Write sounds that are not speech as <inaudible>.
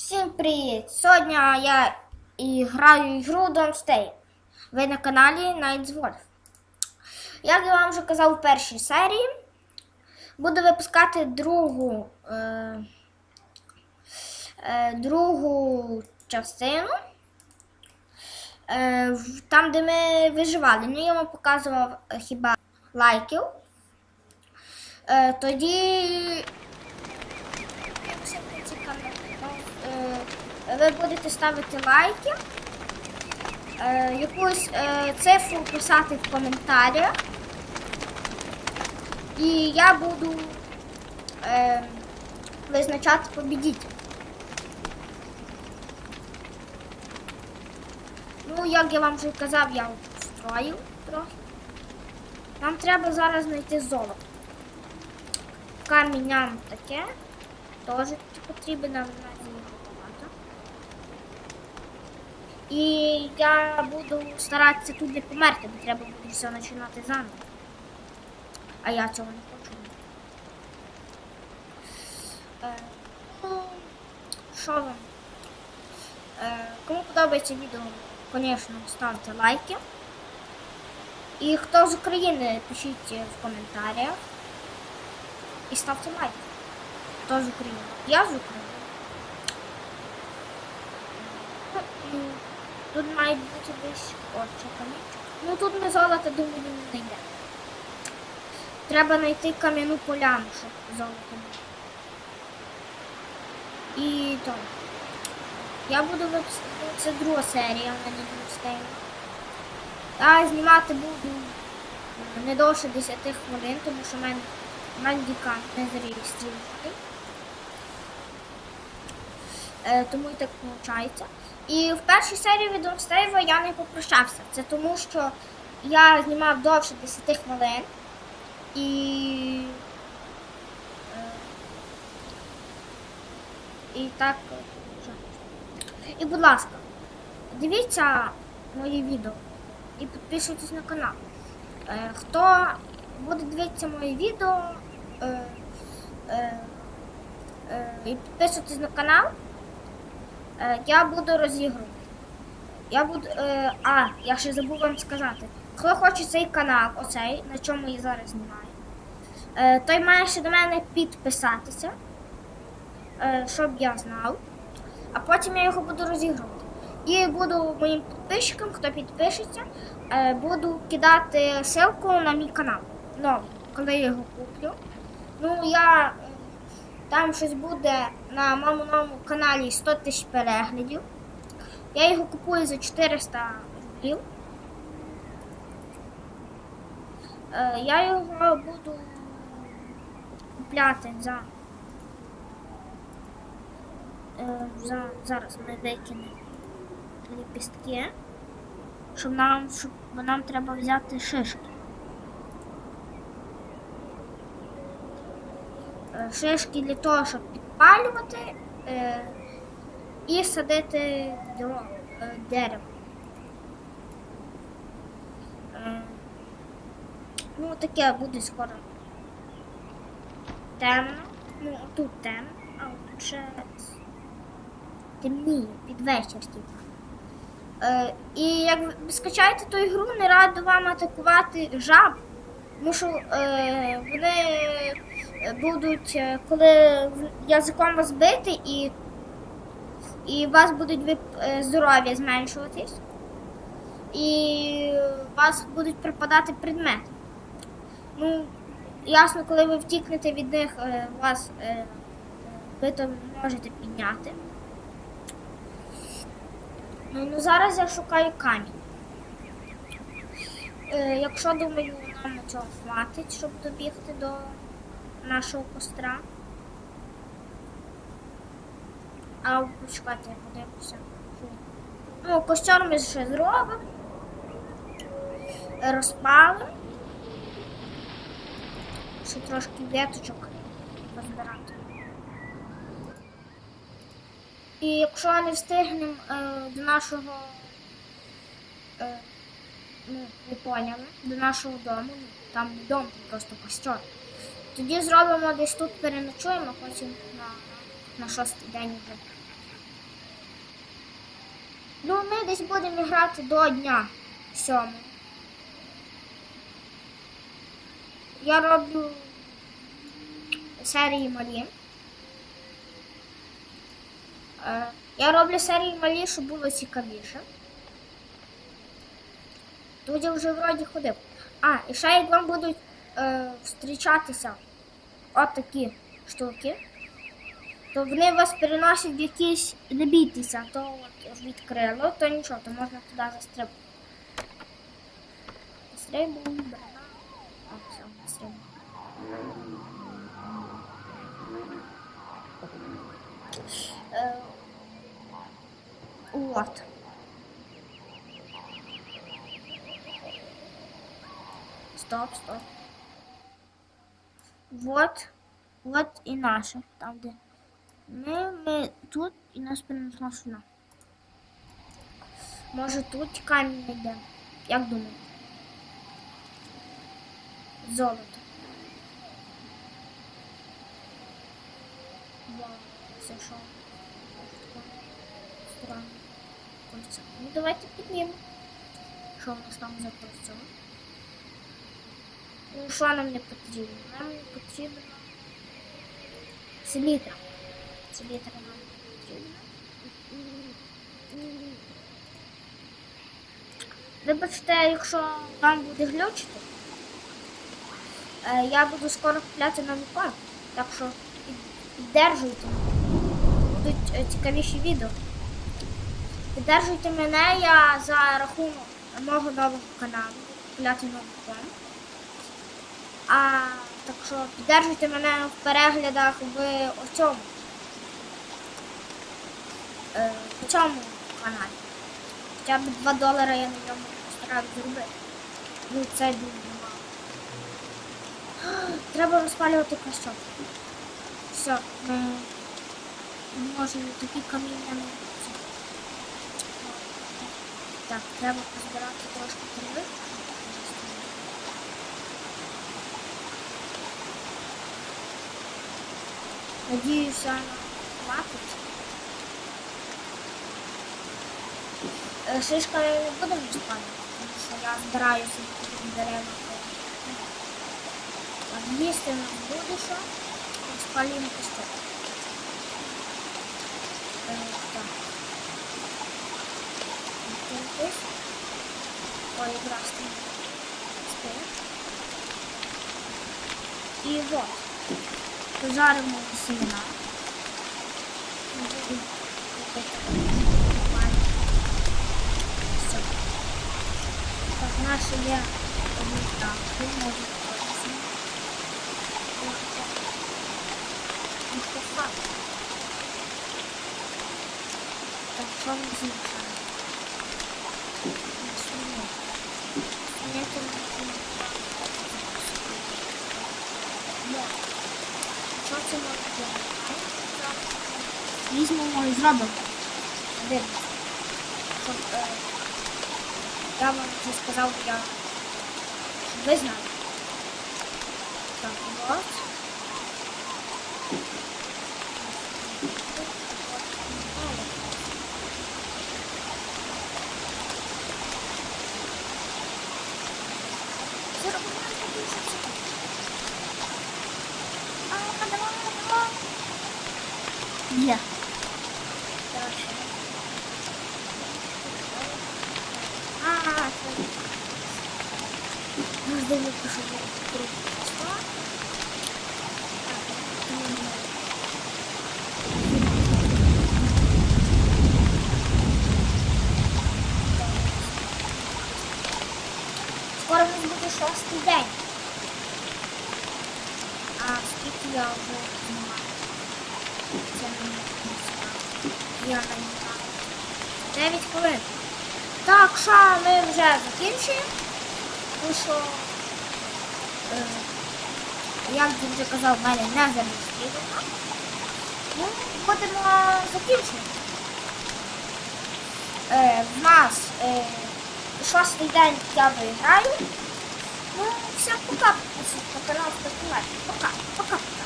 Всім привіт! Сьогодні я і граю ігру Don't Ви на каналі Night Wolf. Як я вам вже казав у першій серії, буду випускати другу, е, е, другу частину. Е, там, де ми виживали. Ну, я вам показував е, хіба лайків. Е, тоді Е, ви будете ставити лайки, е, якусь е, цифру писати в коментарях. І я буду е, визначати побідітеля. Ну, як я вам вже казав, я встроїв трохи. Нам треба зараз знайти золото. Камінь нам таке. Теж потрібен нам багато. І я буду старатися тут не померти, бо треба буде все починати заново. А я цього не хочу. Е, ну, що вам? Е, кому подобається відео, звісно, ставте лайки. І хто з України, пишіть в коментарях. І ставте лайки. Хто з України? Я з України. Тут має бути десь отче камінчик. Ну тут ми золото думаю не знайде. Треба знайти кам'яну поляну, щоб золото не. І то. Я буду випускати. Це друга серія, в мене не. Я знімати буду не довше 10 хвилин, тому що в мене мандікант не зареєстрований. Е, тому і так виходить. І в першій серії від я не попрощався. Це тому, що я знімав довше 10 хвилин. І. е, І так. І, будь ласка, дивіться мої відео і підписуйтесь на канал. Е, Хто буде дивитися мої відео е, і підписуйтесь на канал, я буду розігрувати. Я буду. Е, а, я ще забув вам сказати. Хто хоче цей канал, оцей, на чому я зараз знімаю, е, той має ще до мене підписатися, е, щоб я знав. А потім я його буду розігрувати. І буду моїм підписчикам, хто підпишеться, е, буду кидати ссылку на мій канал. Ну, коли я його куплю. Ну, я е, там щось буде на моєму каналі 100 тисяч переглядів. Я його купую за 400 рублів. Е, Я його буду купляти за. е, за зараз ми викинемо ліпістки, щоб нам, щоб, нам треба взяти шишки. Е, Шишки для того, щоб підпалювати е, і садити е, дерево. Е, ну, таке буде скоро темно. Ну, тут темно, а тут ще темніє під вечір, типу. Е, і як ви скачаєте ту ігру, не раду вам атакувати жаб, тому що е, вони е, будуть, е, коли язиком вас бити, і, і у вас будуть е, здоров'я зменшуватись, і у вас будуть припадати предмети. Ну, ясно, коли ви втікнете від них, е, вас ви то можете підняти. Ну, ну зараз я шукаю камінь. Якщо думаю, нам цього хватить, щоб добігти до нашого костра. А почекайте, я подивлюся. Ну, костер ми ще зробимо. Розпалимо. Ще трошки веточок позбирати. І якщо не встигнемо е, до нашого, е, ну, ви поняли, до нашого дому, там дом, просто костер, тоді зробимо десь тут переночуємо, потім на, на шостий день вже Ну, ми десь будемо грати до дня сьомого. Я роблю серії малі. Е, Я роблю серії малі, щоб було цікавіше. Тут я вже вроді ходив. А, і ще як вам будуть е, зустрічатися от такі штуки, то вони вас переносять в якісь, не бійтеся, то от відкрило, то нічого, то можна туди застрибати. Стрибу, брана. А, все, стрибу. Е, От. Стоп, стоп. Вот, вот і наше, там де. Ми, ми тут і нас перенесло сюди. Може тут камінь йде. Як думаєте? Золото. Вау, це що? Странно. Кольцо. Ну давайте піднімемо. Що у нас там за кольцо? Ну, що нам не потрібно? Нам не потрібно селітра. Селітра нам не потрібно. Вибачте, якщо вам буде глючити, е, я буду скоро купляти новий парк. Так що під- піддержуйте. Будуть е, цікавіші відео. Піддержуйте мене, я за рахунок мого нового каналу. Купляти новий комп. А так що піддержуйте мене в переглядах в цьому. Е, в цьому каналі. Хоча б 2 долари я на ньому постараюсь зробити. Ну це дуже мало. <gasps> Треба розпалювати костюм. Все, ми можемо такі каміння Так, треба позбирати трошки трави. Надіюся, хватить. Е, Шишками не будемо спати, тому що я збираю собі дерева. А їсти нам буде що? Спалюємо костюм. Е. Ой, якраз там. І вот. Пожаримо семена. Будемо купити нормально. Все. Так, наші є так, можуть корисно. Мікрофон. Так, що ми змішаємо? Свиню. Свиню це не Візьмемо і зробимо. Щоб е, я вам вже сказав, я, ви знали. Так, от. Я круто пішла. Скоро в нас буде шостий день. А скільки я вже знімаю? Це не. Я не знаю. 9 хвилин. Так, що ми вже закінчуємо. Тому що, е, як я вже казав, в мене не зареєстровано. Ну, будемо закінчувати. Е, в нас е, шостий день я виграю. Ну, всем пока. Пока, пока, пока.